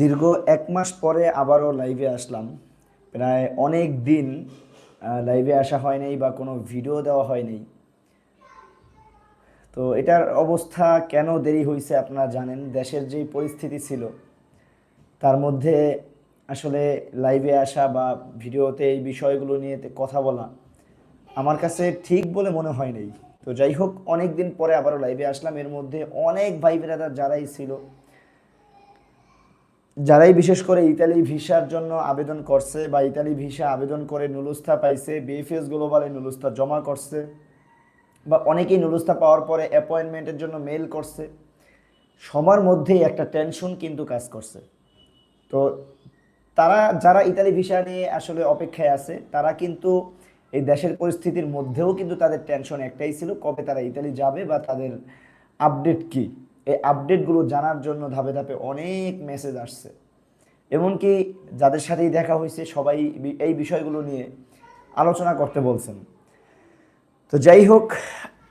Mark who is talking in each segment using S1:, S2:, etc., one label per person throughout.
S1: দীর্ঘ এক মাস পরে আবারও লাইভে আসলাম। প্রায় অনেক দিন লাইভে আসা হয়নি বা কোনো ভিডিও দেওয়া হয়নি তো এটার অবস্থা কেন দেরি হয়েছে আপনারা জানেন, দেশের যেই পরিস্থিতি ছিল, তার মধ্যে আসলে লাইভে আসা বা ভিডিওতে এই বিষয়গুলো নিয়ে কথা বলা আমার কাছে ঠিক বলে মনে হয় নাই। তো যাই হোক, অনেক দিন পরে আবারও লাইভে আসলাম। এর মধ্যে অনেক ভাই ব্রাদার যারাই ছিল যারাই বিশেষ করে ইতালি ভিসার জন্য আবেদন করছে বা ইতালি ভিসা আবেদন করে নুলুস্থা পাইছে বিএফএস গ্লোবালে নুলুস্থা জমা করছে বা অনেকেই নুলুস্থা পাওয়ার পরে অ্যাপয়েন্টমেন্টের জন্য মেল করছে, সবার মধ্যেই একটা টেনশন কিন্তু কাজ করছে। তো তারা, যারা ইতালি ভিসা নিয়ে আসলে অপেক্ষায় আছে, তারা কিন্তু এই দেশের পরিস্থিতির মধ্যেও কিন্তু তাদের টেনশন একটাই ছিল, কবে তারা ইতালি যাবে বা তাদের আপডেট কি। এই আপডেটগুলো জানার জন্য ধাপে ধাপে অনেক মেসেজ আসছে। এমনকি যাদের সাথেই দেখা হয়েছে, সবাই এই বিষয়গুলো নিয়ে আলোচনা করতে বলছেন। তো যাই হোক,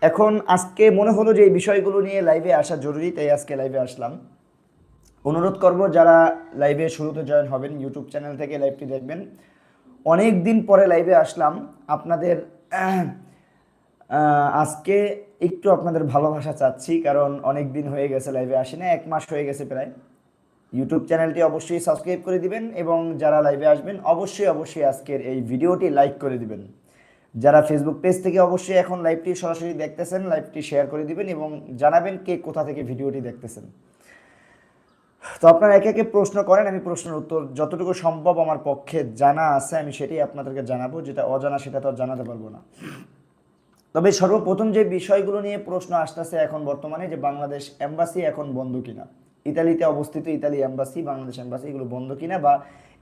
S1: এখন আজকে মনে হলো যে এই বিষয়গুলো নিয়ে লাইভে আসা জরুরি, তাই আজকে লাইভে আসলাম। অনুরোধ করব যারা লাইভে শুরুতে জয়েন হবেন ইউটিউব চ্যানেল থেকে লাইভটি দেখবেন। অনেক দিন পরে লাইভে আসলাম। আপনাদের আজকে একটু আপনাদের ভালোবাসা চাচ্ছি, কারণ অনেক দিন হয়ে গেছে লাইভে আসি না এক মাস হয়ে গেছে প্রায়। ইউটিউব চ্যানেলটি অবশ্যই সাবস্ক্রাইব করে দিবেন এবং যারা লাইভে আসবেন, অবশ্যই অবশ্যই আজকের এই ভিডিওটি লাইক করে দিবেন। যারা ফেসবুক পেজ থেকে অবশ্যই এখন লাইভটি সরাসরি দেখতেছেন লাইভটি শেয়ার করে দিবেন এবং জানাবেন কে কোথা থেকে ভিডিওটি দেখতেছেন। তো আপনারা একে একে প্রশ্ন করেন, আমি প্রশ্নের উত্তর যতটুকু সম্ভব আমার পক্ষে জানা আছে, আমি সেটাই আপনাদেরকে জানাব, যেটা অজানা সেটা তো জানাতে পারব না। তবে সর্বপ্রথম যে বিষয়গুলো নিয়ে প্রশ্ন আসতেছে এখন বর্তমানে যে বাংলাদেশ এম্বাসি এখন বন্ধ কিনা? ইতালিতে অবস্থিত ইতালি এম্বাসি, বাংলাদেশ এম্বাসি এগুলো বন্ধ কিনা বা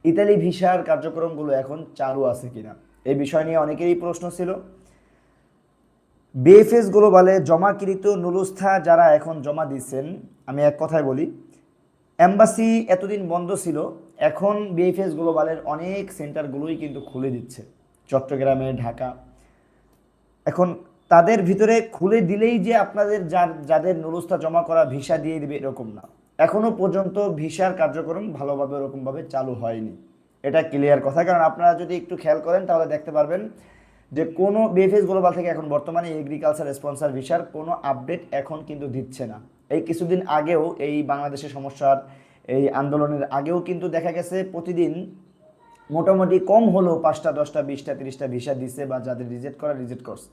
S1: ইতালি ভিসার কার্যক্রমগুলো এখন চালু আছে কিনা? এই বিষয় নিয়ে অনেকেরই প্রশ্ন ছিল। বিএফএস গ্লোবালে জমাকৃত নুলুস্থা যারা এখন জমা দিচ্ছেন, আমি এক কথায় বলি, এম্বাসি এতদিন বন্ধ ছিল, এখন বিএফএস গ্লোবালের অনেক সেন্টারগুলোই কিন্তু খুলে দিচ্ছে। চট্টগ্রামে, ঢাকা এখন তাদের ভিতরে খুলে দিলেই যে আপনাদের যার, যাদের নুরুস্তা জমা করা ভিসা দিয়ে দিবে এরকম না। এখনও পর্যন্ত ভিসার কার্যক্রম ভালোভাবে ওরকমভাবে চালু হয়নি। এটা ক্লিয়ার কথা। কারণ আপনারা যদি একটু খেয়াল করেন, তাহলে দেখতে পারবেন যে কোনো বিএফএস গ্লোবাল থেকে এখন বর্তমানে এগ্রিকালচার স্পন্সার ভিসার কোনো আপডেট এখন কিন্তু দিচ্ছে না। এই কিছুদিন আগেও এই বাংলাদেশের সমস্যার, এই আন্দোলনের আগেও কিন্তু দেখা গেছে প্রতিদিন মোটামুটি কম হলেও পাঁচটা, দশটা, বিশটা, তিরিশটা ভিসা দিছে বা যাদের রিজেক্ট করা রিজেক্ট করছে।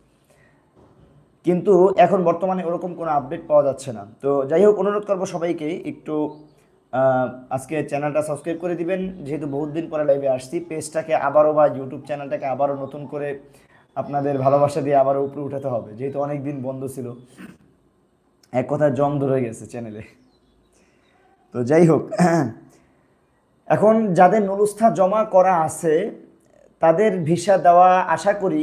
S1: কিন্তু এখন বর্তমানে ওরকম কোনো আপডেট পাওয়া যাচ্ছে না। তো যাই হোক, অনুরোধ করব সবাইকে একটু আজকে চ্যানেলটা সাবস্ক্রাইব করে দিবেন। যেহেতু বহুত দিন পরে লাইভে আসছি পেজটাকে আবারও বা ইউটিউব চ্যানেলটাকে আবারও নতুন করে আপনাদের ভালোবাসা দিয়ে আবারও উপরে উঠাতে হবে। যেহেতু অনেক দিন বন্ধ ছিল, এক কথায় জং ধরে গেছে চ্যানেলে তো যাই হোক এখন যাদের নুলুস্থা জমা করা আছে, তাদের ভিসা দেওয়া আশা করি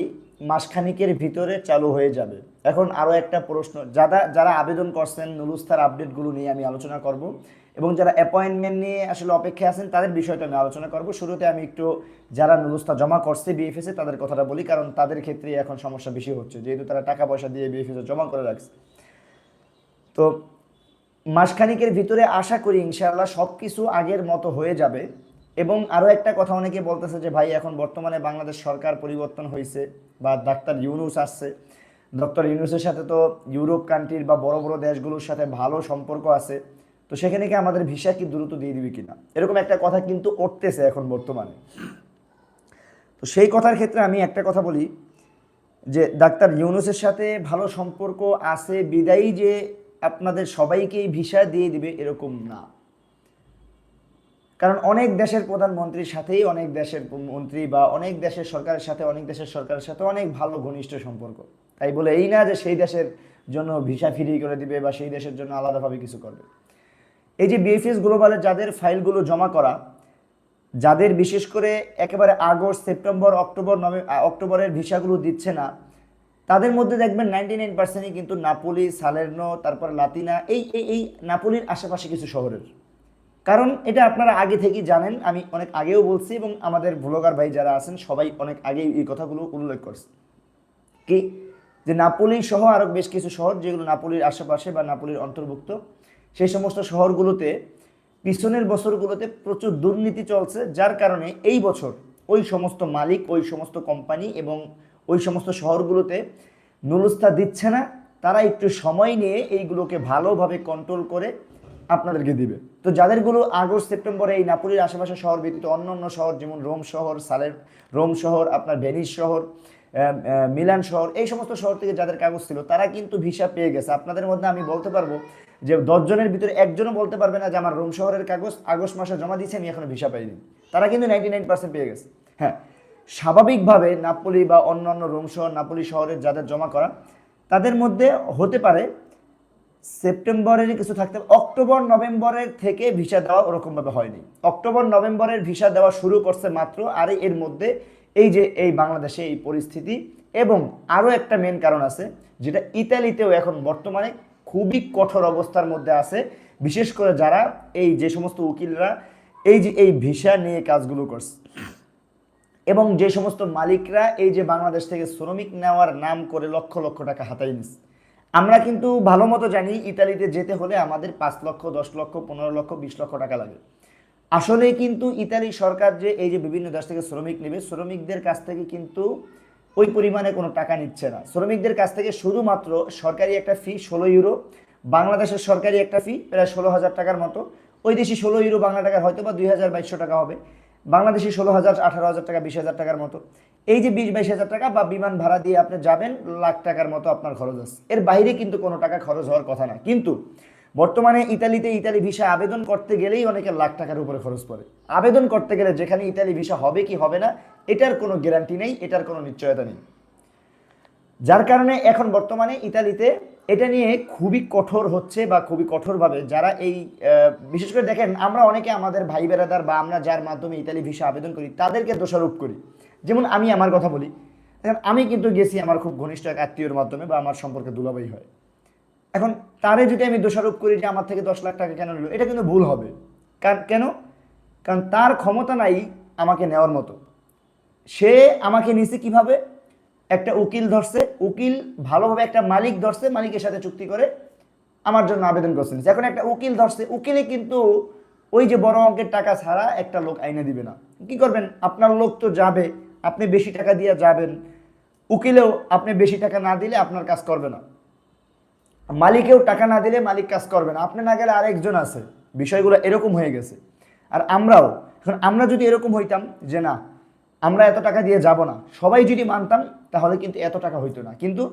S1: মাসখানিকের ভিতরে চালু হয়ে যাবে। এখন আরও একটা প্রশ্ন, যারা যারা আবেদন করছেন নুলুস্থার আপডেটগুলো নিয়ে আমি আলোচনা করব এবং যারা অ্যাপয়েন্টমেন্ট নিয়ে আসলে অপেক্ষায় আছেন, তাদের বিষয়টা আমি আলোচনা করব। শুরুতে আমি একটু যারা নুলুস্থা জমা করছে বিএফএসে তাদের কথাটা বলি, কারণ তাদের ক্ষেত্রে এখন সমস্যা বেশি হচ্ছে, যেহেতু তারা টাকা পয়সা দিয়ে বিএফএসে জমা করে রাখছে। তো মাসখানিকের ভিতরে আশা করি ইনশাআল্লাহ সব কিছু আগের মতো হয়ে যাবে। এবং আরও একটা কথা অনেকে বলতেছে যে, ভাই, এখন বর্তমানে বাংলাদেশ সরকার পরিবর্তন হয়েছে বা ডাক্তার ইউনুস আসছে। ডক্টর ইউনুসের সাথে তো ইউরোপ কান্ট্রির বা বড় বড় দেশগুলোর সাথে ভালো সম্পর্ক আছে। তো সেখানে কি আমাদের ভিসা কি দ্রুত দিয়ে দিবে কিনা? এরকম একটা কথা কিন্তু উঠতেছে এখন বর্তমানে। তো সেই কথার ক্ষেত্রে আমি একটা কথা বলি যে, ডাক্তার ইউনুসের সাথে ভালো সম্পর্ক আছে। বিদায়ী যে আপনাদের সবাইকেই ভিসা দিয়ে দিবে এরকম না। কারণ অনেক দেশের প্রধানমন্ত্রীর সাথেই অনেক দেশের মন্ত্রী বা অনেক দেশের সরকারের সাথে, অনেক দেশের সরকারের সাথে অনেক ভালো ঘনিষ্ঠ সম্পর্ক। তাই বলে এই না যে সেই দেশের জন্য ভিসা ফ্রি করে দিবে বা সেই দেশের জন্য আলাদাভাবে কিছু করবে। এই যে বিএফএস গ্লোবালে যাদের ফাইলগুলো জমা করা, যাদের বিশেষ করে একেবারে আগস্ট, সেপ্টেম্বর, অক্টোবর, নভে অক্টোবরের ভিসাগুলো দিচ্ছে না তাদের মধ্যে দেখবেন নাইনটি নাইন পার্সেন্টই কিন্তু নাপোলি, সালের্নো, তারপর লাতিনা, এই এই নাপোলির আশেপাশে কিছু শহরের। কারণ এটা আপনারা আগে থেকেই জানেন, আমি অনেক আগেও বলছি এবং আমাদের ভ্লগার ভাই যারা আছেন, সবাই অনেক আগেই এই কথাগুলো উল্লেখ করছে। কি? যে নাপোলি সহ আরও বেশ কিছু শহর যেগুলো নাপোলির আশেপাশে বা নাপোলির অন্তর্ভুক্ত, সেই সমস্ত শহরগুলোতে পিছনের বছরগুলোতে প্রচুর দুর্নীতি চলছে, যার কারণে এই বছর ওই সমস্ত মালিক, ওই সমস্ত কোম্পানি এবং ওই সমস্ত শহরগুলোতে নুলস্থা দিচ্ছে না, তারা একটু সময় নিয়ে এইগুলোকে ভালোভাবে কন্ট্রোল করে আপনাদেরকে দিবে। তো যাদেরগুলো আগস্ট, সেপ্টেম্বরে এই নাপুলির আশেপাশে শহর ব্যতীত অন্য অন্য শহর, যেমন রোম শহর, সালের রোম শহর, আপনার ভেনিস শহর মিলান শহর, এই সমস্ত শহর থেকে যাদের কাগজ ছিল, তারা কিন্তু ভিসা পেয়ে গেছে। আপনাদের মধ্যে আমি বলতে পারব যে দশজনের ভিতরে একজনও বলতে পারবে না যে আমার রোম শহরের কাগজ আগস্ট মাসে জমা দিয়েছি, আমি এখনও ভিসা পাইনি। তারা কিন্তু নাইনটি নাইন পার্সেন্ট পেয়ে গেছে। হ্যাঁ স্বাভাবিকভাবে নাপোলি বা অন্যান্য রোম শহর নাপলি শহরের যাদের জমা করা, তাদের মধ্যে হতে পারে সেপ্টেম্বরের কিছু থাকতে অক্টোবর, নভেম্বরের থেকে ভিসা দেওয়া ওরকমভাবে হয়নি। অক্টোবর, নভেম্বরের ভিসা দেওয়া শুরু করছে মাত্র, আর এর মধ্যে এই যে এই বাংলাদেশে এই পরিস্থিতি, এবং আরও একটা মেন কারণ আছে, যেটা ইতালিতেও এখন বর্তমানে খুবই কঠোর অবস্থার মধ্যে আছে, বিশেষ করে যারা এই যে সমস্ত উকিলরা, এই যে এই ভিসা নিয়ে কাজগুলো করছে। এবং যে সমস্ত মালিকরা এই যে বাংলাদেশ থেকে শ্রমিক নেওয়ার নাম করে লক্ষ লক্ষ টাকা হাতাই নিচ্ছে। আমরা কিন্তু ভালো মতো জানি ইতালিতে যেতে হলে আমাদের পাঁচ লক্ষ, দশ লক্ষ, পনেরো লক্ষ, বিশ লক্ষ টাকা লাগে। আসলে কিন্তু ইতালি সরকার যে এই যে বিভিন্ন দেশ থেকে শ্রমিক নেবে, শ্রমিকদের কাছ থেকে কিন্তু ওই পরিমাণে কোনো টাকা নিচ্ছে না। শ্রমিকদের কাছ থেকে শুধুমাত্র সরকারি একটা ফি ষোলো ইউরো বাংলাদেশের সরকারি একটা ফি প্রায় ষোলো হাজার টাকার মতো। ওই দেশি ষোলো ইউরো বাংলা টাকার হয়তো বা দুই হাজার বাইশশো টাকা হবে। বাংলাদেশি ষোলো হাজার, আঠারো হাজার টাকা, বিশ হাজার টাকার মতো। এই যে বিশ, বাইশ হাজার টাকা বা বিমান ভাড়া দিয়ে আপনি যাবেন, লাখ টাকার মতো আপনার খরচ আছে। এর বাইরে কিন্তু কোনো টাকা খরচ হওয়ার কথা না। কিন্তু বর্তমানে ইতালিতে ইতালি ভিসা আবেদন করতে গেলেই অনেকে লাখ টাকার উপরে খরচ পড়ে আবেদন করতে গেলে যেখানে ইতালি ভিসা হবে কি হবে না, এটার কোনো গ্যারান্টি নেই, এটার কোনো নিশ্চয়তা নেই। যার কারণে এখন বর্তমানে ইতালিতে এটা নিয়ে খুবই কঠোর হচ্ছে বা খুবই কঠোরভাবে যারা এই বিশেষ করে দেখেন, আমরা অনেকে আমাদের ভাই বেড়াদার বা আমরা যার মাধ্যমে ইতালি ভিসা আবেদন করি, তাদেরকে দোষারোপ করি। যেমন আমি আমার কথা বলি, দেখেন, আমি কিন্তু গেছি আমার খুব ঘনিষ্ঠ এক আত্মীয়র মাধ্যমে বা আমার সম্পর্কে দুলাভাই হয়। এখন তারে যদি আমি দোষারোপ করি যে আমার থেকে দশ লাখ টাকা কেন নিল, এটা কিন্তু ভুল হবে। কেন? কারণ তার ক্ষমতা নাই আমাকে নেওয়ার মতো। সে আমাকে নিছে কীভাবে? একটা উকিল ধরছে উকিল ভালোভাবে একটা মালিক ধরছে, মালিকের সাথে চুক্তি করে আমার জন্য আবেদন করছে। নিছে। এখন একটা উকিল ধরছে, উকিলে কিন্তু ওই যে বড় অঙ্কের টাকা ছাড়া একটা লোক আইনে দিবে না। কি করবেন? আপনার লোক তো যাবে, আপনি বেশি টাকা দিয়ে যাবেন। উকিলেও আপনি বেশি টাকা না দিলে আপনার কাজ করবে না। মালিকেও টাকা না দিলে মালিক কাজ করবে না। আপনি না গেলে আরেকজন আছে। বিষয়গুলো এরকম হয়ে গেছে। আর আমরাও, এখন আমরা যদি এরকম হইতাম যে না, আমরা এত টাকা দিয়ে যাব না। সবাই যদি মানতাম তাহলে কিন্তু এত টাকা হইতো না। কিন্তু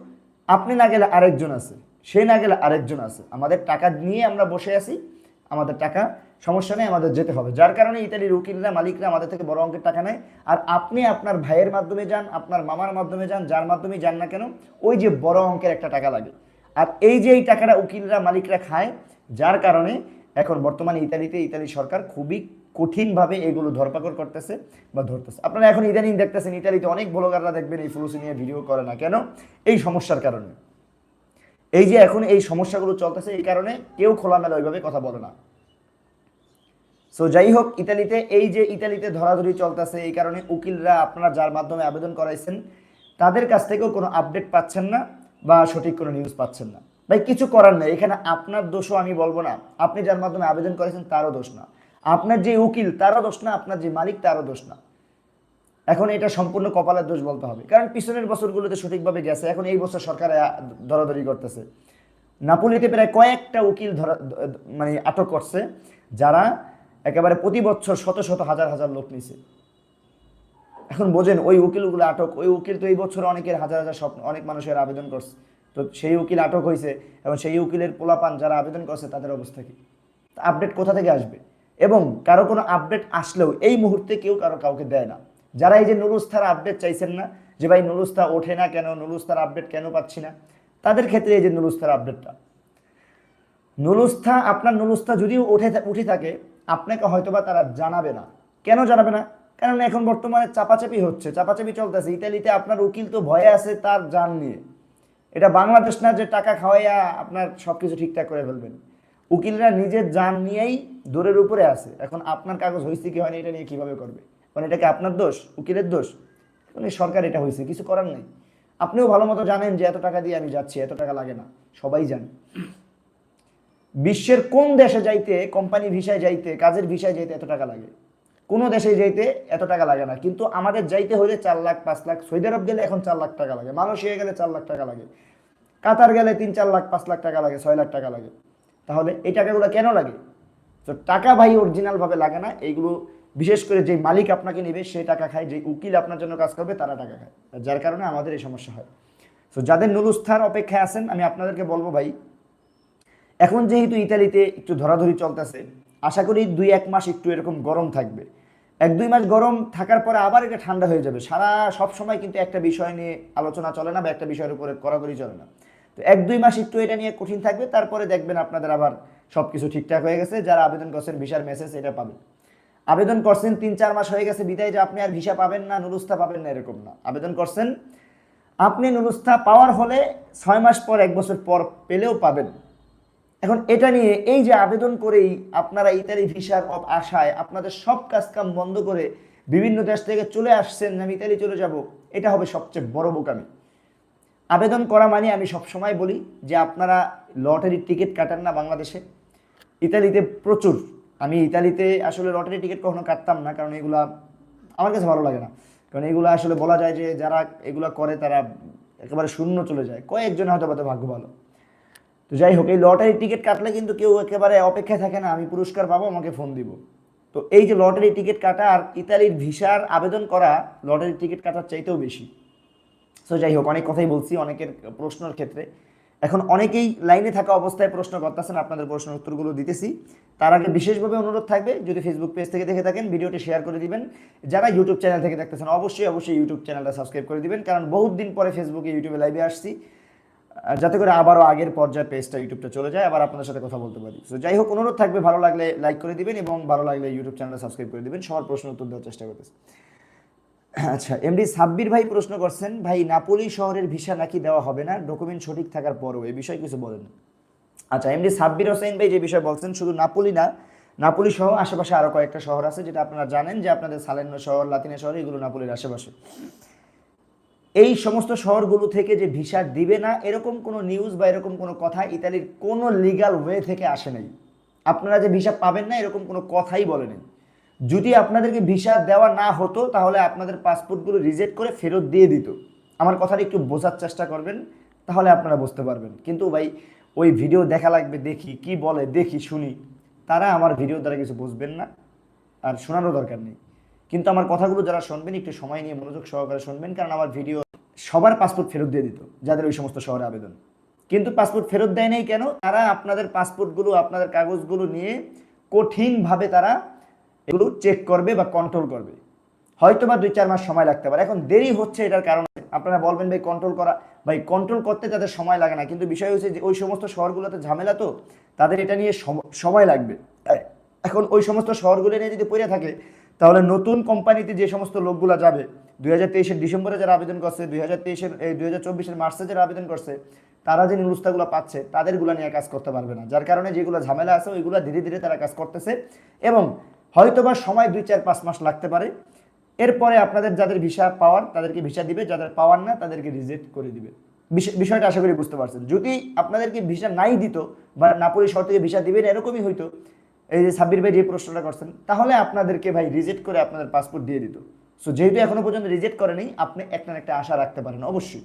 S1: আপনি না গেলে আরেকজন আছে, সে না গেলে আরেকজন আছে। আমাদের টাকা নিয়ে আমরা বসে আছি, আমাদের টাকা, সমস্যা নেই, আমাদের যেতে হবে। যার কারণে ইতালির উকিলরা, মালিকরা আমাদের থেকে বড় অঙ্কের টাকা নেয়। আর আপনি আপনার ভাইয়ের মাধ্যমে যান, আপনার মামার মাধ্যমে যান, যার মাধ্যমে যান না কেন, ওই যে বড় অঙ্কের একটা টাকা লাগে। আর এই যে এই টাকাটা উকিলরা, মালিকরা খায়, যার কারণে এখন বর্তমানে ইতালিতে ইতালি সরকার খুবই কঠিনভাবে এগুলো ধরপাকড় করতেছে বা ধরতেছে। আপনারা এখন ইদানিং দেখতেছেন, ইতালিতে অনেক ব্লগাররা দেখবেন এই ফুলুসি নিয়ে ভিডিও করে না। কেন? এই সমস্যার কারণে। এই যে এখন এই সমস্যাগুলো চলতেছে, এই কারণে কেউ খোলামেলা ওইভাবে কথা বলে না। সো যাই হোক, ইতালিতে এই যে ইতালিতে ধরাধরি চলতেছে, এই কারণে উকিলরা আপনারা যার মাধ্যমে আবেদন করাইছেন, তাদের কাছ থেকেও কোনো আপডেট পাচ্ছেন না বা সঠিক কোনো নিউজ পাচ্ছেন না। ভাই, কিছু করার নেই। এখানে আপনার দোষও আমি বলব না। আপনি যার মাধ্যমে আবেদন করেছেন, তারও দোষ না। আপনার যে উকিল, তারও দোষ না, আপনার যে মালিক, তারও দোষ না। এখন এটা সম্পূর্ণ কপালের দোষ বলতে হবে। কারণ পিছনের বছরগুলোতে সঠিকভাবে গেছে, এখন এই বছর সরকার দরাদরি করতেছে। নাপুলিতে প্রায় কয়েকটা উকিল ধরা মানে আটক করছে, যারা একেবারে প্রতি বছর শত শত হাজার হাজার লোক নিছে। এখন বোঝেন, ওই উকিলগুলো আটক, ওই উকিল তো এই বছর অনেকের হাজার হাজার স্বপ্ন, অনেক মানুষের আবেদন করছে। তো সেই উকিল আটক হয়েছে এবং সেই উকিলের পোলাপান যারা আবেদন করছে, তাদের অবস্থা কি? আপডেট কোথা থেকে আসবে? এবং কারও কোনো আপডেট আসলেও এই মুহূর্তে কেউ কারও কাউকে দেয় না। যারা এই যে নুরুস্থার আপডেট চাইছেন না, যে ভাই নুরুস্তা ওঠে না কেন, নুরুস্তার আপডেট কেন পাচ্ছি না, তাদের ক্ষেত্রে এই যে নুরুস্তার আপডেটটা নুলুস্থা আপনার নুলুস্থা যদিও উঠে উঠে থাকে, আপনাকে হয়তোবা তারা জানাবে না। কেন জানাবে না? কারণ এখন বর্তমানে চাপাচাপি হচ্ছে, চাপাচাপি চলতেছে। ইতালিতে আপনার উকিল তো ভয়ে আছে তার জান নিয়ে। এটা বাংলাদেশ না যে টাকা খাওয়াইয়া আপনার সব কিছু ঠিকঠাক করে ফেলবেন। উকিলরা নিজের জান নিয়েই দূরের উপরে আছে। এখন আপনার কাগজ হয়েছে কি হয়নি, এটা নিয়ে কীভাবে করবে? মানে এটা কি আপনার দোষ? উকিলের দোষ? এই সরকার এটা হয়েছে কিছু করার নেই। আপনিও ভালো মতো জানেন যে এত টাকা দিয়ে আমি যাচ্ছি, এত টাকা লাগে না। সবাই জানে। বিশ্বের কোন দেশে যাইতে, কোম্পানি ভিসায় যাইতে, কাজের ভিসায় যাইতে এত টাকা লাগে? কোনো দেশে যাইতে এত টাকা লাগে না। কিন্তু আমাদের যাইতে হলে চার লাখ, পাঁচ লাখ, সৌদি আরব গেলে এখন চার লাখ টাকা লাগে। মালয়েশিয়া গেলে চার লাখ টাকা লাগে। কাতার গেলে তিন, চার লাখ, পাঁচ লাখ টাকা লাগে, ছয় লাখ টাকা লাগে। তাহলে এই টাকাগুলো কেন লাগে? তো টাকা ভাই অরিজিনালভাবে লাগে না। এইগুলো বিশেষ করে যে মালিক আপনাকে নেবে, সে টাকা খায় যে উকিল আপনার জন্য কাজ করবে, তারা টাকা খায়। যার কারণে আমাদের এই সমস্যা হয়। তো যাদের নুলুস্থার অপেক্ষায় আছেন, আমি আপনাদেরকে বলব ভাই, এখন যেহেতু ইতালিতে একটু ধরাধরি চলতেছে, আশা করি দুই এক মাস একটু এরকম গরম থাকবে। এক দুই মাস গরম থাকার পরে আবার এটা ঠান্ডা হয়ে যাবে। সারা সব সময় কিন্তু একটা বিষয় নিয়ে আলোচনা চলে না বা একটা বিষয়ের উপরে কড়াকড়ি চলে না। তো এক দুই মাস একটু এটা নিয়ে কঠিন থাকবে, তারপরে দেখবেন আপনাদের আবার সব কিছু ঠিকঠাক হয়ে গেছে। যারা আবেদন করছেন ভিসার মেসেজ এটা পাবেন। আবেদন করছেন তিন চার মাস হয়ে গেছে বিদায়, যে আপনি আর ভিসা পাবেন না, নুরুস্তা পাবেন না, এরকম না। আবেদন করছেন, আপনি নুরুস্তা পাওয়ার হলে ছয় মাস পর, এক বছর পর পেলেও পাবেন। এখন এটা নিয়ে এই যে আবেদন করেই আপনারা ইতালি ভিসার আশায় আপনাদের সব কাজ কাম বন্ধ করে বিভিন্ন দেশ থেকে চলে আসছেন আমি ইতালি চলে যাব, এটা হবে সবচেয়ে বড় বোকামি। আবেদন করা মানে আমি সব সময় বলি যে আপনারা লটারির টিকিট কাটান না বাংলাদেশে। ইতালিতে প্রচুর। আমি ইতালিতে আসলে লটারি টিকিট কখনো কাটতাম না, কারণ এগুলা আমার কাছে ভালো লাগে না। কারণ এগুলো আসলে বলা যায় যে যারা এগুলা করে তারা একেবারে শূন্য চলে যায়। কয়েকজন হয়তো বা ভাগ্য ভালো। তো যাই হোক, এই লটারি টিকিট কাটলে কিন্তু কেউ একেবারে অপেক্ষায় থাকে না, আমি পুরস্কার পাবো, আমাকে ফোন দিব। তো এই যে লটারি টিকিট কাটা আর ইতালির ভিসার আবেদন করা লটারি টিকিট কাটার চাইতেও বেশি। সো যাই হোক, অনেক কথাই বলছি, অনেকের প্রশ্নের ক্ষেত্রে। এখন অনেকেই লাইনে থাকা অবস্থায় প্রশ্ন করতেছেন, আপনাদের প্রশ্নের উত্তরগুলো দিতেছি। তার আগে বিশেষভাবে অনুরোধ থাকবে, যদি ফেসবুক পেজ থেকে দেখে থাকেন, ভিডিওটি শেয়ার করে দিবেন। যারা ইউটিউব চ্যানেল থেকে দেখতেছেন, অবশ্যই অবশ্যই ইউটিউব চ্যানেলটা সাবস্ক্রাইব করে দিবেন, কারণ বহুত দিন পরে ফেসবুকে ইউটিউবে লাইভে আসছি। যাতে করে আবারও আগের পর্যায়ে পেজটা ইউটিউবটা চলে যায়, আবার আপনাদের সাথে কথা বলতে পারি। তো যাই হোক, অনুরোধ থাকবে, ভালো লাগলে লাইক করে দিবেন এবং ভালো লাগলে ইউটিউব চ্যানেলটা সাবস্ক্রাইব করে দিবেন। সবার প্রশ্ন উত্তর দেওয়ার চেষ্টা করতেছি। আচ্ছা এমডি সাব্বির ভাই প্রশ্ন করছেন, ভাই, নাপোলি শহরের ভিসা নাকি দেওয়া হবে না? ডকুমেন্ট সঠিক থাকার পরও এই বিষয়ে কিছু বলেন। আচ্ছা এমডি সাব্বির হোসেন ভাই যে বিষয়ে বলছেন, শুধু নাপোলি না, নাপোলি সহ আশেপাশে আরও কয়েকটা শহর আছে যেটা আপনারা জানেন যে আপনাদের সালেন্য শহর, লাতিনা শহর, এগুলো নাপোলির আশেপাশে। এই সমস্ত শহরগুলো থেকে যে ভিসা দিবে না, এরকম কোনো নিউজ বা এরকম কোনো কথা ইতালির কোনো লিগাল ওয়ে থেকে আসে নাই। আপনারা যে ভিসা পাবেন না, এরকম কোনো কথাই বলে নেই যদি আপনাদেরকে ভিসা দেওয়া না হতো, তাহলে আপনাদের পাসপোর্টগুলো রিজেক্ট করে ফেরত দিয়ে দিত। আমার কথাটা একটু বোঝার চেষ্টা করবেন, তাহলে আপনারা বুঝতে পারবেন। কিন্তু ভাই, ওই ভিডিও দেখা লাগবে, দেখি, কি বলে, দেখি, শুনি। তারা আমার ভিডিও দ্বারা কিছু বুঝবেন না, আর শোনারও দরকার নেই। কিন্তু আমার কথাগুলো যারা শুনবেন, একটু সময় নিয়ে মনোযোগ সহকারে শুনবেন, কারণ আমার ভিডিও সবার পাসপোর্ট ফেরত দিয়ে দিত, যাদের ওই সমস্ত শহরে আবেদন। কিন্তু পাসপোর্ট ফেরত দেয় নাই কেন? তারা আপনাদের পাসপোর্টগুলো, আপনাদের কাগজগুলো নিয়ে কঠিনভাবে তারা এগুলো চেক করবে বা কন্ট্রোল করবে। হয়তো বা দুই চার মাস সময় লাগতে পারে। এখন দেরি হচ্ছে এটার কারণে আপনারা বলবেন, ভাই কন্ট্রোল করা ভাই কন্ট্রোল করতে তাদের সময় লাগে না। কিন্তু বিষয় হচ্ছে যে, ওই সমস্ত শহরগুলোতে ঝামেলা তো, তাদের এটা নিয়ে সম- সময় লাগবে। এখন ওই সমস্ত শহরগুলো নিয়ে যদি পড়ে থাকে, তাহলে নতুন কোম্পানিতে যে সমস্ত লোকগুলো যাবে, দুই হাজার তেইশের ডিসেম্বরে যারা আবেদন করছে, দুই হাজার তেইশের দুই হাজার চব্বিশের মার্চে যারা আবেদন করছে, তারা যে নিরুস্তাগুলো পাচ্ছে, তাদেরগুলো নিয়ে কাজ করতে পারবে না। যার কারণে যেগুলো ঝামেলা আছে, ওইগুলো ধীরে ধীরে তারা কাজ করতেছে এবং হয়তোবা সময় দুই, চার, পাঁচ মাস লাগতে পারে। এরপরে আপনাদের যাদের ভিসা পাওয়ার তাদেরকে ভিসা দিবে, যাদের পাওয়ার না, তাদেরকে রিজেক্ট করে দিবে। বিষয়টা আশা করি বুঝতে পারছেন। যদি আপনাদেরকে ভিসা নাই দিত বা নাপুরি শহর থেকে ভিসা দিবেন এরকমই হইতো। এই যে সাব্বির ভাই যে প্রশ্নটা করছেন, তাহলে আপনাদেরকে ভাই রিজেক্ট করে আপনাদের পাসপোর্ট দিয়ে দিত। সো যেহেতু এখনও পর্যন্ত রিজেক্ট করেনি আপনি একটা একটা আশা রাখতে পারেন, অবশ্যই।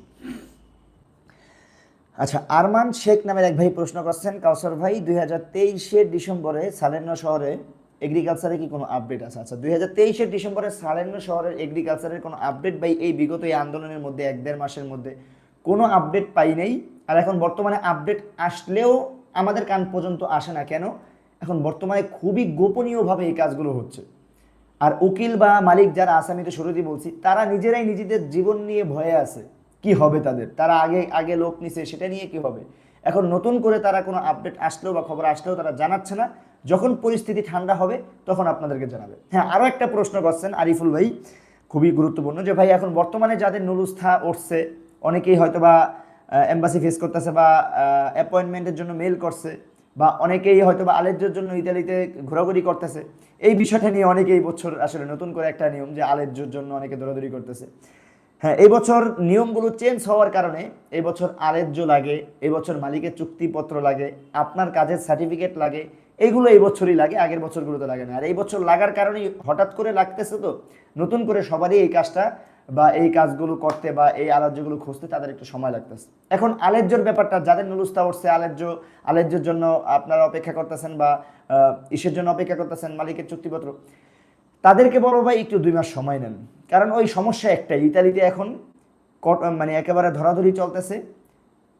S1: আচ্ছা আরমান শেখ নামের এক ভাই প্রশ্ন করছেন, কাউসার ভাই, দুই হাজার তেইশের ডিসেম্বরে সালেন্য শহরে এগ্রিকালচারে কি কোনো আপডেট আছে? আচ্ছা দুই হাজার তেইশের ডিসেম্বরে সালেন্য শহরের এগ্রিকালচারের কোনো আপডেট ভাই এই বিগত এই আন্দোলনের মধ্যে এক দেড় মাসের মধ্যে কোনো আপডেট পাই নেই। আর এখন বর্তমানে আপডেট আসলেও আমাদের কান পর্যন্ত আসে না। কেন? এখন বর্তমানে খুবই গোপনীয়ভাবে এই কাজগুলো হচ্ছে। আর উকিল বা মালিক যারা আসামিতে শুরুতেই বলছি, তারা নিজেরাই নিজেদের জীবন নিয়ে ভয়ে আছে। কি হবে তাদের? তারা আগে আগে লোক নিছে, সেটা নিয়ে কি হবে? এখন নতুন করে তারা কোনো আপডেট আসলেও বা খবর আসলেও তারা জানাচ্ছে না। যখন পরিস্থিতি ঠান্ডা হবে, তখন আপনাদেরকে জানাবে। হ্যাঁ আরও একটা প্রশ্ন করছেন আরিফুল ভাই, খুবই গুরুত্বপূর্ণ, যে ভাই, এখন বর্তমানে যাদের নুরুস্থা উঠছে, অনেকেই হয়তো বা এম্বাসি ফেস করতেছে বা অ্যাপয়েন্টমেন্টের জন্য মেল করছে, বা অনেকেই হয়তো বা আলেজ্যের জন্য ইতালিতে ঘোরাঘুরি করতেছে, এই বিষয়টা নিয়ে অনেকেই বছর আসলে নতুন করে একটা নিয়ম যে আলেজ্যের জন্য অনেকে দৌড়াদৌড়ি করতেছে। হ্যাঁ এই বছর নিয়মগুলো চেঞ্জ হওয়ার কারণে, এই বছর আলেজ্য লাগে, এই বছর মালিকের চুক্তিপত্র লাগে, আপনার কাজের সার্টিফিকেট লাগে এইগুলো এই বছরই লাগে, আগের বছরগুলোতে লাগে না। আর এই বছর লাগার কারণে হঠাৎ করে লাগতেছে তো, নতুন করে সবারই এই কাজটা বা এই কাজগুলো করতে বা এই আলোচ্যগুলো খুঁজতে তাদের একটু সময় লাগতেছে। এখন আলেজ্যর ব্যাপারটা, যাদের নুলুস্তা উঠছে, আলেজ্য, আলেজ্যর জন্য আপনারা অপেক্ষা করতেছেন বা ইসের জন্য অপেক্ষা করতেছেন মালিকের চুক্তিপত্র, তাদেরকে বলো ভাই একটু দুই মাস সময় নেন। কারণ ওই সমস্যা একটাই, ইতালিতে এখন মানে একেবারে ধরাধরি চলতেছে,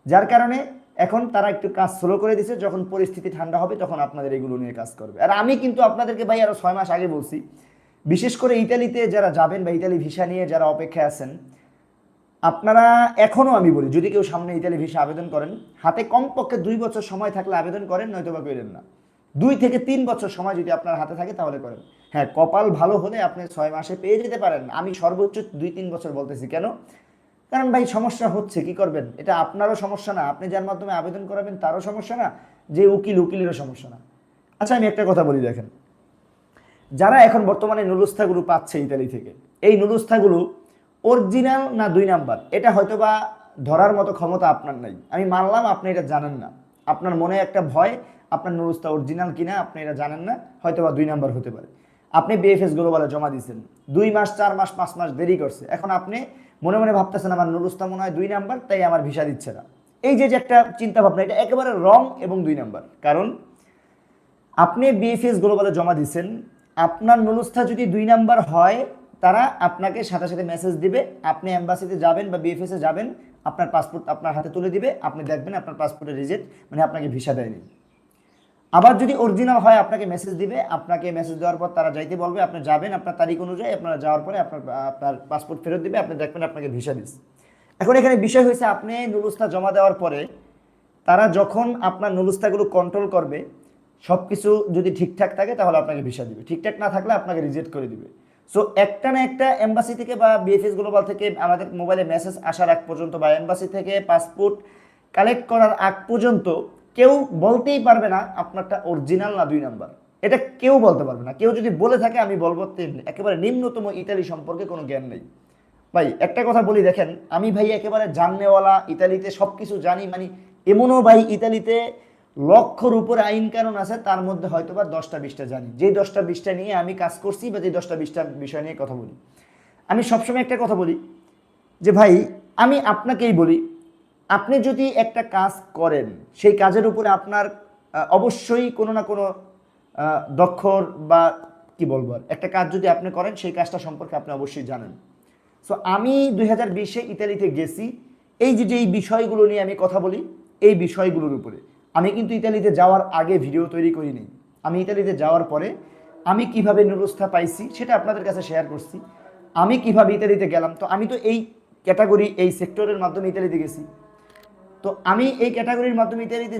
S1: যার কারণে এখন তারা একটু কাজ স্লো করে দিছে, যখন পরিস্থিতি ঠান্ডা হবে তখন আপনাদের এগুলো নিয়ে কাজ করবে। আর আমি কিন্তু আপনাদেরকে ভাই আরও ছয় মাস আগে বলছি, বিশেষ করে ইতালিতে যারা যাবেন বা ইতালি ভিসা নিয়ে যারা অপেক্ষায় আছেন, আপনারা এখনও আমি বলি, যদি কেউ সামনে ইতালি ভিসা আবেদন করেন, হাতে কমপক্ষে দুই বছর সময় থাকলে আবেদন করেন নয়তো বা করেন না। দুই থেকে তিন বছর সময় যদি আপনার হাতে থাকে তাহলে করেন। হ্যাঁ কপাল ভালো হলে আপনি ছয় মাসে পেয়ে যেতে পারেন। আমি সর্বোচ্চ দুই তিন বছর বলতেছি। কেন? কারণ ভাই সমস্যা হচ্ছে, কি করবেন? এটা আপনারও সমস্যা না, আপনি যার মাধ্যমে আবেদন করাবেন তারও সমস্যা না, যে উকিল, উকিলেরও সমস্যা না। আচ্ছা আমি একটা কথা বলি, দেখেন। যারা এখন বর্তমানে নুলুস্থাগুলো পাচ্ছে ইতালি থেকে, এই নুলুস্থাগুলো অরিজিনাল না দুই নাম্বার? এটা হয়তো বা ধরার মতো ক্ষমতা আপনার নাই। আমি মানলাম আপনি এটা জানেন না। আপনার মনে একটা ভয়, আপনার নুলুস্তা অরিজিনাল কিনা আপনি এটা জানেন না হয়তো বা দুই নাম্বার হতে পারে। আপনি বিএফএস গ্লোবালে জমা দিয়েছেন। দুই মাস, চার মাস, পাঁচ মাস দেরি করছে। এখন আপনি মনে মনে ভাবতেছেন আমার নুলুস্তা মনে হয় দুই নাম্বার, তাই আমার ভিসা দিচ্ছে না। এই যে যে একটা চিন্তা ভাবনা এটা একেবারে রং এবং দুই নাম্বার। কারণ আপনি বিএফএস গ্লোবালে জমা দিয়েছেন আপনার নুলুস্থা যদি দুই নাম্বার হয়, তারা আপনাকে সাথে সাথে মেসেজ দিবে, আপনি অ্যাম্বাসিতে যাবেন বা বিএফএস যাবেন, আপনার পাসপোর্ট আপনার হাতে তুলে দিবে, আপনি দেখবেন আপনার পাসপোর্টের রিজেক্ট মানে আপনাকে ভিসা দেয়নি। আবার যদি অরিজিনাল হয়, আপনাকে মেসেজ দিবে। আপনাকে মেসেজ দেওয়ার পর তারা যাইতে বলবে, আপনি যাবেন, আপনার তারিখ অনুযায়ী আপনারা যাওয়ার পরে আপনার আপনার পাসপোর্ট ফেরত দিবে, আপনি দেখবেন আপনাকে ভিসা দিস এখন এখানে বিষয় হয়েছে, আপনি নুলুস্তা জমা দেওয়ার পরে তারা যখন আপনার নুলুস্তাগুলো কন্ট্রোল করবে সব কিছু যদি ঠিকঠাক থাকে, তাহলে আপনাকে ভিসা দিবে। ঠিকঠাক না থাকলে আপনাকে রিজেক্ট করে দিবে। সো একটা না একটা এম্বাসি থেকে বা বিএফএস গ্লোবাল থেকে আমাদের মোবাইলে মেসেজ আসার আগ পর্যন্ত বা এম্বাসি থেকে পাসপোর্ট কালেক্ট করার আগ পর্যন্ত কেউ বলতেই পারবে না আপনারটা অরিজিনাল না দুই নাম্বার। এটা কেউ বলতে পারবে না। কেউ যদি বলে থাকে, আমি বলব একেবারে নিম্নতম ইতালি সম্পর্কে কোনো জ্ঞান নেই। ভাই, একটা কথা বলি, দেখেন, আমি ভাই একেবারে জাননেওয়ালা ইতালিতে সব কিছু জানি মানে এমনও ভাই ইতালিতে লক্ষর উপরে আইন কানুন আছে, তার মধ্যে হয়তো বা দশটা বিশটা জানি। যেই দশটা বিশটা নিয়ে আমি কাজ করছি বা যে দশটা বিশটা বিষয় নিয়ে কথা বলি। আমি সবসময় একটা কথা বলি, যে ভাই, আমি আপনাকেই বলি আপনি যদি একটা কাজ করেন, সেই কাজের উপরে আপনার অবশ্যই কোনো না কোনো দক্ষর বা কি বলব একটা কাজ যদি আপনি করেন, সেই কাজটা সম্পর্কে আপনি অবশ্যই জানেন। সো আমি দুই হাজার বিশে ইতালিতে গেছি। এই যে যে বিষয়গুলো নিয়ে আমি কথা বলি, এই বিষয়গুলোর উপরে। আমি কিন্তু ইতালিতে যাওয়ার আগে ভিডিও তৈরি করিনি। আমি ইতালিতে যাওয়ার পরে আমি কীভাবে নুরস্থা পাইছি, সেটা আপনাদের কাছে শেয়ার করছি। আমি কীভাবে ইতালিতে গেলাম, তো আমি তো এই ক্যাটাগরি, এই সেক্টরের মাধ্যমে ইতালিতে গেছি। তো আমি এই ক্যাটাগরির মাধ্যমে ইত্যাদিতে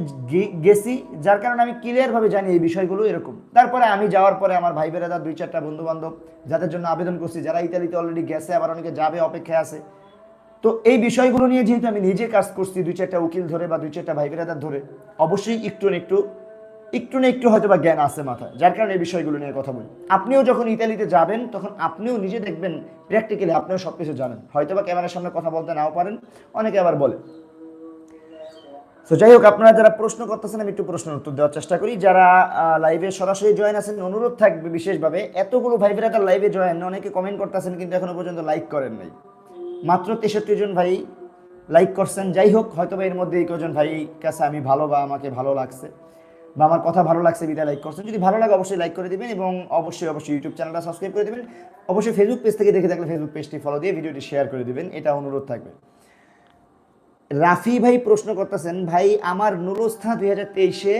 S1: গেছি, যার কারণে আমি ক্লিয়ারভাবে জানি এই বিষয়গুলো এরকম। তারপরে আমি যাওয়ার পরে আমার ভাই, বেড়াদার দুই চারটা বন্ধু বান্ধব যাদের জন্য আবেদন করছি, যারা ইতালিতে অলরেডি গেছে, আবার অনেকে যাবে, অপেক্ষায় আছে। তো এই বিষয়গুলো নিয়ে যেহেতু আমি নিজে কাজ করছি দুই চারটা উকিল ধরে বা দুই চারটা ভাই, বেড়াদার ধরে, অবশ্যই একটু না একটু একটু না একটু হয়তো বা জ্ঞান আছে মাথায়, যার কারণে এই বিষয়গুলো নিয়ে কথা বলি। আপনিও যখন ইতালিতে যাবেন, তখন আপনিও নিজে দেখবেন প্র্যাকটিক্যালি আপনিও সব কিছু জানেন। হয়তো বা ক্যামেরার সামনে কথা বলতে নাও পারেন, অনেকে আবার বলে। তো যাই হোক আপনারা যারা প্রশ্ন করতেছেন, আমি একটু প্রশ্নের উত্তর দেওয়ার চেষ্টা করি। যারা লাইভে সরাসরি জয়েন আছেন, অনুরোধ থাকবে বিশেষভাবে, এতগুলো ভাই তার লাইভে জয়েন অনেকে কমেন্ট করতেছেন, কিন্তু এখনও পর্যন্ত লাইক করেন নাই। মাত্র তেষট্টি জন ভাই লাইক করছেন। যাই হোক হয়তো এর মধ্যে এই কজন ভাই, কাছে আমি ভালো বা আমাকে ভালো লাগছে বা আমার কথা ভালো লাগছে, বিদায় লাইক করছেন। যদি ভালো লাগে, অবশ্যই লাইক করে দিবেন এবং অবশ্যই অবশ্যই ইউটিউব চ্যানেলটা সাবস্ক্রাইব করে দেবেন। অবশ্যই ফেসবুক পেজ থেকে দেখে থাকলে ফেসবুক পেজটি ফলো দিয়ে ভিডিওটি শেয়ার করে দিবেন। এটা অনুরোধ থাকবে। রাফি ভাই প্রশ্ন করতেছেন, ভাই, আমার নুরস্থা দুই হাজার তেইশে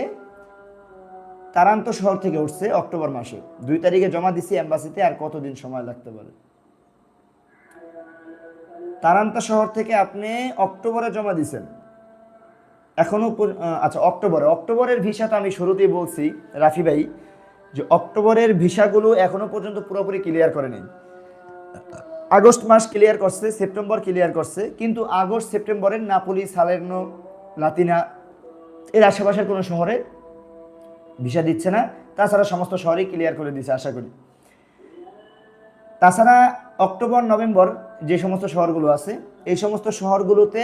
S1: তারান্ত শহর থেকে উঠছে অক্টোবর মাসে। দুই তারিখে জমা দিছি অ্যাম্বাসিতে আর কতদিন সময় লাগতে পারে? তারান্তা শহর থেকে আপনি অক্টোবরে জমা দিছেন। এখনও আচ্ছা অক্টোবরে। অক্টোবরের ভিসা তো আমি শুরুতেই বলছি, রাফি ভাই, যে অক্টোবরের ভিসাগুলো এখনও পর্যন্ত পুরোপুরি ক্লিয়ার করে নেই আগস্ট মাস ক্লিয়ার করছে, সেপ্টেম্বর ক্লিয়ার করছে, কিন্তু আগস্ট, সেপ্টেম্বরের নাপোলি সালের্নো লাতিনা এর আশেপাশের কোনো শহরে ভিসা দিচ্ছে না। তাছাড়া সমস্ত শহরেই ক্লিয়ার করে দিচ্ছে আশা করি। তাছাড়া অক্টোবর, নভেম্বর যে সমস্ত শহরগুলো আছে, এই সমস্ত শহরগুলোতে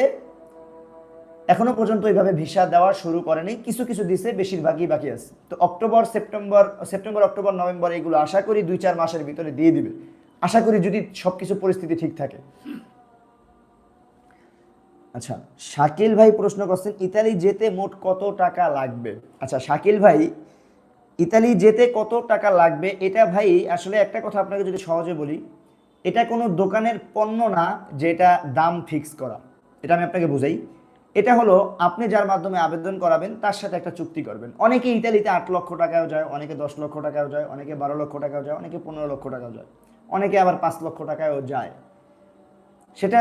S1: এখনও পর্যন্ত এইভাবে ভিসা দেওয়া শুরু করেনি। কিছু কিছু দিছে, বেশিরভাগই বাকি আছে। তো October, September September, October, November এগুলো আশা করি দুই চার মাসের ভিতরে দিয়ে দিবে। আশা করি যদি সব কিছু পরিস্থিতি ঠিক থাকে। আচ্ছা শাকিল ভাই প্রশ্ন করছেন, ইতালি যেতে মোট কত টাকা লাগবে? আচ্ছা শাকিল ভাই, ইতালি যেতে কত টাকা লাগবে? এটা ভাই, আসলে একটা কথা আপনাকে যদি সহজে বলি, এটা কোনো দোকানের পণ্য না যেটা দাম ফিক্স করা। এটা আমি আপনাকে বুঝাই। এটা হলো, আপনি যার মাধ্যমে আবেদন করাবেন, তার সাথে একটা চুক্তি করবেন। অনেকে ইতালিতে আট লক্ষ টাকাও যায়, অনেকে দশ লক্ষ টাকাও যায়, অনেকে বারো লক্ষ টাকাও যায়, অনেকে পনেরো লক্ষ টাকাও যায়। অনেকে আবার পাঁচ লক্ষ টাকায়ও যায়। সেটা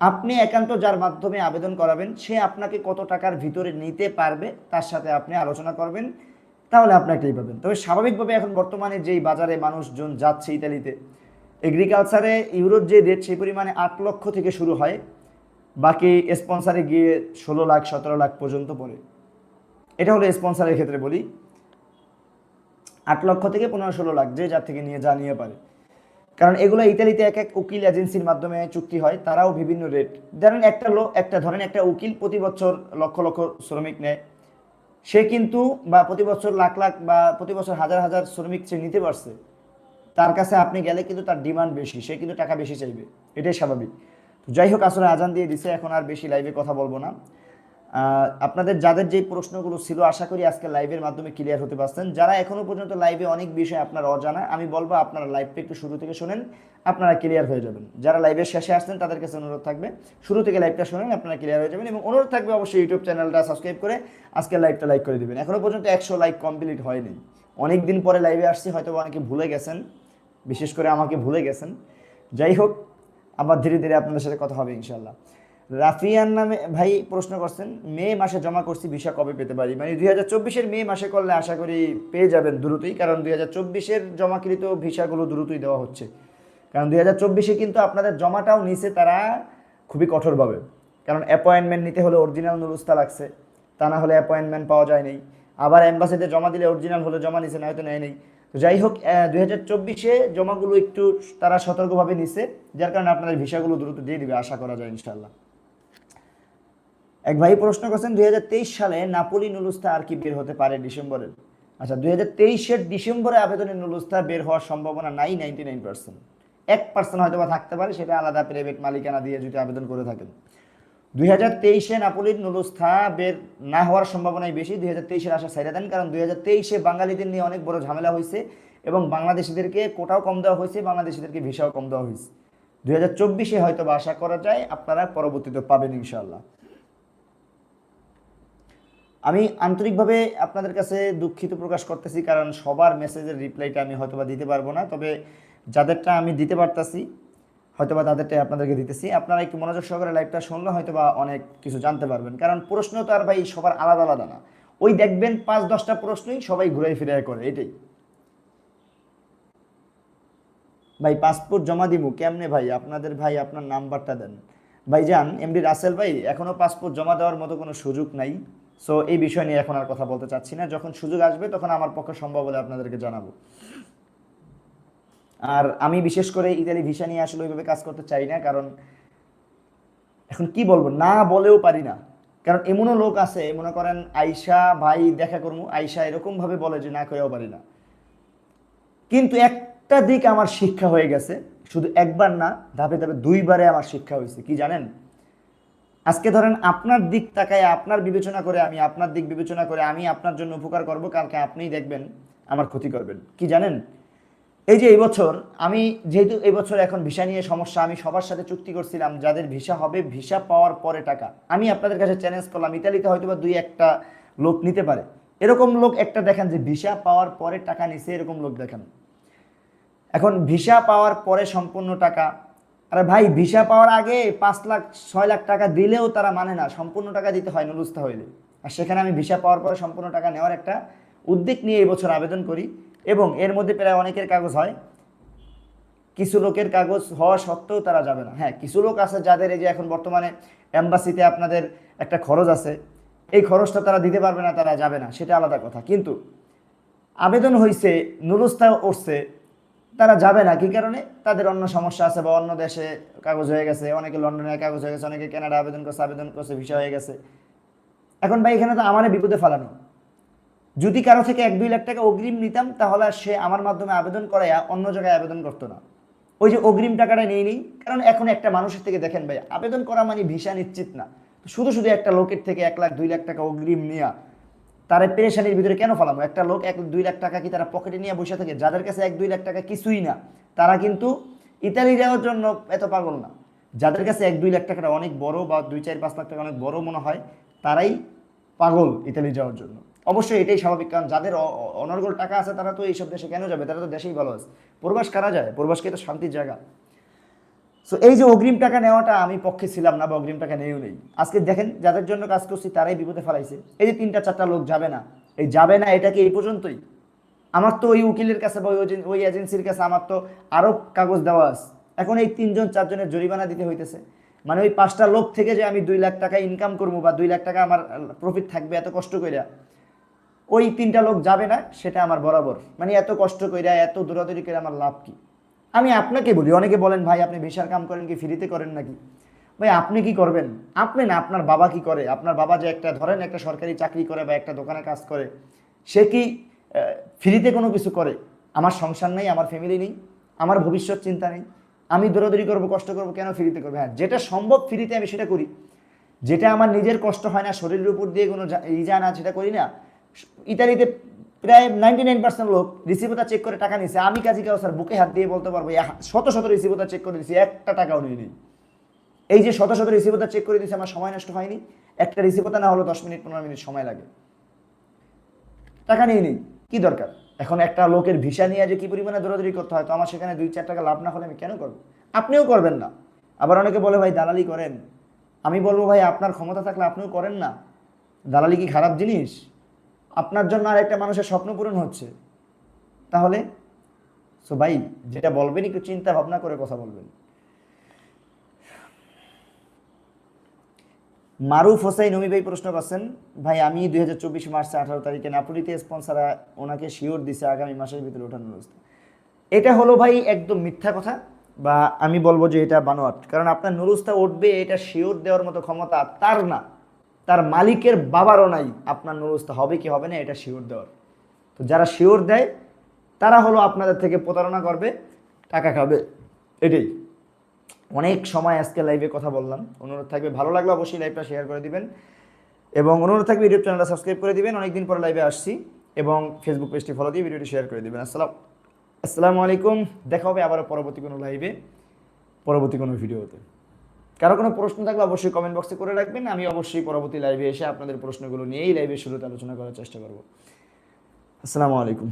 S1: আপনি একান্ত যার মাধ্যমে আবেদন করাবেন, সে আপনাকে কত টাকার ভিতরে নিতে পারবে তার সাথে আপনি আলোচনা করবেন, তাহলে আপনি একটাই পাবেন। তবে স্বাভাবিকভাবে এখন বর্তমানে যেই বাজারে মানুষজন যাচ্ছে ইতালিতে এগ্রিকালচারে ইউরোর যে রেট সেই পরিমাণে আট লক্ষ থেকে শুরু হয়, বাকি স্পন্সারে গিয়ে ষোলো লাখ, সতেরো লাখ পর্যন্ত পড়ে। এটা হলো স্পন্সারের ক্ষেত্রে বলি, আট লক্ষ থেকে পনেরো, ষোলো লাখ, যে যার থেকে নিয়ে যা, নিয়ে পারে। কারণ এগুলো ইতালিতে এক এক উকিল এজেন্সির মাধ্যমে চুক্তি হয়, তারাও বিভিন্ন রেট ধরেন একটা লোক একটা, ধরেন একটা উকিল প্রতি বছর লক্ষ লক্ষ শ্রমিক নেয়। সে কিন্তু, বা প্রতি বছর লাখ লাখ, বা প্রতি বছর হাজার হাজার শ্রমিক সে নিতে পারছে। তার কাছে আপনি গেলে কিন্তু তার ডিমান্ড বেশি, সে কিন্তু টাকা বেশি চাইবে। এটাই স্বাভাবিক। যাই হোক, আসলে আজান দিয়ে দিছে, এখন আর বেশি লাইভে কথা বলব না। আপনাদের যাদের যে প্রশ্নগুলো ছিল, আশা করি আজকে লাইভের মাধ্যমে ক্লিয়ার হতে পারছেন। যারা এখনও পর্যন্ত লাইভে অনেক বিষয় আপনার অজানা, আমি বলব আপনারা লাইভটা একটু শুরু থেকে শোনেন, আপনারা ক্লিয়ার হয়ে যাবেন। যারা লাইভের শেষে আসছেন, তাদের কাছে অনুরোধ থাকবে, শুরু থেকে লাইভটা শোনেন, আপনারা ক্লিয়ার হয়ে যাবেন এবং অনুরোধ থাকবে অবশ্যই ইউটিউব চ্যানেলটা সাবস্ক্রাইব করে আজকে লাইভটা লাইক করে দিবেন। এখনও পর্যন্ত একশো লাইক কমপ্লিট হয়নি। অনেক দিন পরে লাইভে আসছি, হয়তো অনেকে ভুলে গেছেন, বিশেষ করে আমাকে ভুলে গেছেন। যাই হোক, আবার ধীরে ধীরে আপনাদের সাথে কথা হবে ইনশাল্লাহ রাফিয়ান নামে ভাই প্রশ্ন করছেন, মে মাসে জমা করছি ভিসা কবে পেতে পারি? মানে দুই হাজার চব্বিশের মে মাসে করলে আশা করি পেয়ে যাবেন দ্রুতই, কারণ দুই হাজার চব্বিশের জমাকৃত ভিসাগুলো দ্রুতই দেওয়া হচ্ছে। কারণ দুই হাজার চব্বিশে কিন্তু আপনাদের জমাটাও নিছে তারা খুবই কঠোরভাবে। কারণ অ্যাপয়েন্টমেন্ট নিতে হলে অরিজিনাল নুরুস্তা লাগছে, তা না হলে অ্যাপয়েন্টমেন্ট পাওয়া যায় নাই। আবার অ্যাম্বাসিতে জমা দিলে অরিজিনাল হলে জমা নিছে না হয়তো নেয় নেই। তো যাই হোক দুই হাজার চব্বিশে জমাগুলো একটু তারা সতর্কভাবে নিছে, যার কারণে আপনাদের ভিসাগুলো দ্রুত দিয়ে দিবে, আশা করা যায় ইনশাল্লাহ এক ভাই প্রশ্ন করছেন, দুই সালে নাপোলি নুলুস্তা আর কি বের হতে পারে ডিসেম্বরের? আচ্ছা দুই হাজার তেইশের ডিসেম্বরে আবেদনের নুলুস্তা বের হওয়ার সম্ভাবনা নাই নাইনটি নাইন পার্সেন্ট। এক পার্সেন্ট হয়তো বা থাকতে পারে, সেটা আলাদা প্রাইভেট মালিকানা দিয়ে যদি আবেদন করে থাকেন। দুই হাজার তেইশে নাপোলির নুলুস্থা বের না হওয়ার সম্ভাবনাই বেশি, দুই হাজার তেইশের আশা সাইডে দেন, কারণ দুই হাজার তেইশে বাঙালিদের নিয়ে অনেক বড় ঝামেলা হয়েছে এবং বাংলাদেশিদেরকে কোটাও কম দেওয়া হয়েছে, বাংলাদেশিদেরকে ভিসাও কম দেওয়া হয়েছে। দুই হাজার চব্বিশে হয়তো বা আশা করা যায়, আপনারা পরবর্তীতে পাবেন ইনশাল্লাহ আমি আন্তরিকভাবে আপনাদের কাছে দুঃখিত প্রকাশ করতেছি, কারণ সবার মেসেজের রিপ্লাইটা আমি হয়তোবা দিতে পারব না। তবে যাদেরটা আমি দিতে পারতাছি, হয়তোবা তাদেরটাই আপনাদেরকে দিতেছি। আপনারা একটু মনোযোগ সহকারে লাইভটা শুনলে হয়তোবা অনেক কিছু জানতে পারবেন। কারণ প্রশ্ন তো আর ভাই সবার আলাদা আলাদা না। ওই দেখবেন পাঁচ, দশটা প্রশ্নই সবাই ঘুরে ফিরে করে, এটাই। ভাই পাসপোর্ট জমা দিব কেমনে ভাই? আপনাদের ভাই আপনার নাম্বারটা দেন। ভাই যান এমডি রাসেল ভাই এখনও পাসপোর্ট জমা দেওয়ার মতো কোনো সুযোগ নাই। সো এই বিষয় নিয়ে এখন আর কথা বলতে চাচ্ছি না। যখন সুযোগ আসবে, তখন আমার পক্ষে সম্ভব হলে আপনাদেরকে জানাব। আর আমি বিশেষ করে ইতালি ভিসা নিয়ে আসলে ওইভাবে কাজ করতে চাই না, কারণ এখন কি বলব, না বলেও পারি না। কারণ এমনও লোক আছে, মনে করেন আয়সা ভাই দেখা করব আয়সা এরকম ভাবে বলে যে না করেও পারি না। কিন্তু একটা দিক আমার শিক্ষা হয়ে গেছে, শুধু একবার না, ধাপে ধাপে দুইবারে আমার শিক্ষা হয়েছে। কি জানেন? আজকে ধরেন আপনার দিক তাকায় আপনার বিবেচনা করে আমি আপনার দিক বিবেচনা করে আমি আপনার জন্য উপকার করব, কালকে আপনিই দেখবেন আমার ক্ষতি করবেন। কি জানেন? এই যে এই বছর আমি যেহেতু এই বছর এখন ভিসা নিয়ে সমস্যা, আমি সবার সাথে চুক্তি করছিলাম যাদের ভিসা হবে, ভিসা পাওয়ার পরে টাকা। আমি আপনাদের কাছে চ্যালেঞ্জ করলাম, ইতালিতে হয়তো বা দুই একটা লোক নিতে পারে। এরকম লোক একটা দেখেন যে ভিসা পাওয়ার পরে টাকা নিছে, এরকম লোক দেখেন। এখন ভিসা পাওয়ার পরে সম্পূর্ণ টাকা আরে ভাই, ভিসা পাওয়ার আগে পাঁচ লাখ, ছয় লাখ টাকা দিলেও তারা মানে না, সম্পূর্ণ টাকা দিতে হয় নুলুস্তা হইলে। আর সেখানে আমি ভিসা পাওয়ার পরে সম্পূর্ণ টাকা নেওয়ার একটা উদ্যোগ নিয়ে এই বছর আবেদন করি। এবং এর মধ্যে প্রায় অনেকের কাগজ হয়। কিছু লোকের কাগজ হওয়া সত্ত্বেও তারা যাবে না। হ্যাঁ কিছু লোক আছে যাদের এই যে এখন বর্তমানে অ্যাম্বাসিতে আপনাদের একটা খরচ আছে। এই খরচটা তারা দিতে পারবে না, তারা যাবে না, সেটা আলাদা কথা। কিন্তু আবেদন হয়েছে নুলুস্তা উঠছে তারা যাবে না, কি কারণে? তাদের অন্য সমস্যা আছে বা অন্য দেশে কাগজ হয়ে গেছে, অনেকে লন্ডনে কাগজ হয়ে গেছে, অনেকে কানাডা আবেদন করছে আবেদন করছে, ভিসা হয়ে গেছে। এখন ভাই, এখানে তো আমারে বিপদে ফেলানো। যদি কারও থেকে এক, দুই লাখ টাকা অগ্রিম নিতাম, তাহলে সে আমার মাধ্যমে আবেদন করাইয়া অন্য জায়গায় আবেদন করতো না। ওই যে অগ্রিম টাকাটা নিয়ে নিই, কারণ এখন একটা মানুষের থেকে দেখেন ভাই, আবেদন করা মানে ভিসা নিশ্চিত না। শুধু শুধু একটা লোকের থেকে এক লাখ, দুই লাখ টাকা অগ্রিম নেওয়া তারা পেরেশানির ভিতরে কেন ফেলামো একটা লোক এক দুই লাখ টাকা কি তারা পকেটে নিয়ে বসে থাকে? যাদের কাছে এক দুই লাখ টাকা কিছুই না, তারা কিন্তু ইতালি যাওয়ার জন্য এত পাগল না। যাদের কাছে এক দুই লাখ টাকাটা অনেক বড় বা দুই চার পাঁচ লাখ টাকা অনেক বড় মনে হয়, তারাই পাগল ইতালি যাওয়ার জন্য। অবশ্যই এটাই স্বাভাবিক, কারণ যাদের অনর্গল টাকা আছে, তারা তো এইসব দেশে কেন যাবে? তারা তো দেশেই ভালো আছে। প্রবাস কারা যায়? প্রবাসকে তো শান্তির জায়গা? সো এই যে অগ্রিম টাকা নেওয়াটা আমি পক্ষে ছিলাম না বা অগ্রিম টাকা নেও নেই। আজকে দেখেন, যাদের জন্য কাজ করছি তারাই বিপদে ফেলাইছে। এই যে তিনটা চারটা লোক যাবে না, এই যাবে না, এটা কি এই পর্যন্তই? আমার তো ওই উকিলের কাছে বা ওই ওই এজেন্সির কাছে আমার তো আরও কাগজ দেওয়া আছে। এখন এই তিনজন চারজনের জরিমানা দিতে হইতেছে। মানে ওই পাঁচটা লোক থেকে যে আমি দুই লাখ টাকা ইনকাম করব বা দুই লাখ টাকা আমার প্রফিট থাকবে এত কষ্ট কইরা, ওই তিনটা লোক যাবে না, সেটা আমার বরাবর। মানে এত কষ্ট কইরা, এত দৌড়াদৌড়ি করে আমার লাভ কি? আমি আপনাকে বলি, অনেকে বলেন, ভাই, আপনি ভিসার কাম করেন কি, ফ্রিতে করেন নাকি? ভাই, আপনি কি করবেন? আপনি না, আপনার বাবা কি করে? আপনার বাবা যে একটা, ধরেন একটা সরকারি চাকরি করে বা একটা দোকানে কাজ করে, সে কি ফ্রিতে কোনো কিছু করে? আমার সংসার নেই, আমার ফ্যামিলি নেই, আমার ভবিষ্যৎ চিন্তা নেই, আমি দৌড়াদৌড়ি করব, কষ্ট করব, কেন ফ্রিতে করব? হ্যাঁ যেটা সম্ভব ফ্রিতে আমি সেটা করি। যেটা আমার নিজের কষ্ট হয় না, শরীরের উপর দিয়ে কোনো যা- ই যায় না সেটা করি না। ইতালিতে প্রায় নাইনটি নাইন পার্সেন্ট লোক রিসিভতা চেক করে টাকা নিছে। আমি কাজী স্যার বুকে হাত দিয়ে বলতে পারব "ইয়া, শত শত রিসিভতা চেক করে দিয়েছি একটা টাকাও নিয়ে নিই। এই যে শত শত রিসিভতা চেক করে দিয়েছি আমার সময় নষ্ট হয়নি। একটা রিসিভতা না হলো দশ মিনিট পনেরো মিনিট সময় লাগে। টাকা নিয়ে নিই। কি দরকার? এখন একটা লোকের ভিসা নিয়ে যে কি পরিমাণে দৌড়াদৌড়ি করতে হয় তো আমার সেখানে দুই চার টাকা লাভ না হলে আমি কেন করব? আপনিও করবেন না। আবার অনেকে বলে ভাই দালালি করেন। আমি বলব ভাই আপনার ক্ষমতা থাকলে আপনিও করেন না। দালালি কি খারাপ জিনিস? আপনার জন্য আর একটা মানুষের স্বপ্ন পূরণ হচ্ছে। তাহলে সো ভাই, যেটা বলবেন, একটু চিন্তা ভাবনা করে কথা বলবেন। মারুফ হোসাইন নমি ভাই প্রশ্ন করছেন, ভাই, আমি দুই হাজার চব্বিশ মার্চে আঠারো তারিখে নাপুরিতে স্পন্সাররা ওনাকে শিওর দিছে আগামী মাসের ভিতরে ওঠানোর ব্যবস্থা। এটা হলো ভাই একদম মিথ্যা কথা বা আমি বলব যে এটা বানোয়াট। কারণ আপনার নুরুস্তা উঠবে, এটা শিওর দেওয়ার মতো ক্ষমতা তার না। তার মালিকের বাবারও নাই, আপনার নুরুস্তা হবে কি হবে না, এটা শিওর দেওয়ার। তো যারা শিওর দেয়, তারা হলো আপনাদের থেকে প্রতারণা করবে, টাকা খাবে, এটাই। অনেক সময় আজকে লাইভে কথা বললাম। অনুরোধ থাকবে, ভালো লাগলে অবশ্যই লাইভটা শেয়ার করে দিবেন। এবং অনুরোধ থাকবে ইউটিউব চ্যানেলটা সাবস্ক্রাইব করে দিবেন। অনেকদিন পরে লাইভে আসছি এবং ফেসবুক পেজটি ফলো দিয়ে ভিডিওটি শেয়ার করে দিবেন। আসসালাম আসসালামু আলাইকুম। দেখা হবে আবারও পরবর্তী কোনো লাইভে পরবর্তী কোনো ভিডিওতে কারও কোনো প্রশ্ন থাকলে অবশ্যই কমেন্ট বক্সে করে রাখবেন। আমি অবশ্যই পরবর্তী লাইভে এসে আপনাদের প্রশ্নগুলো নিয়েই লাইভের শুরুতে আলোচনা করার চেষ্টা করব। আসসালামু আলাইকুম।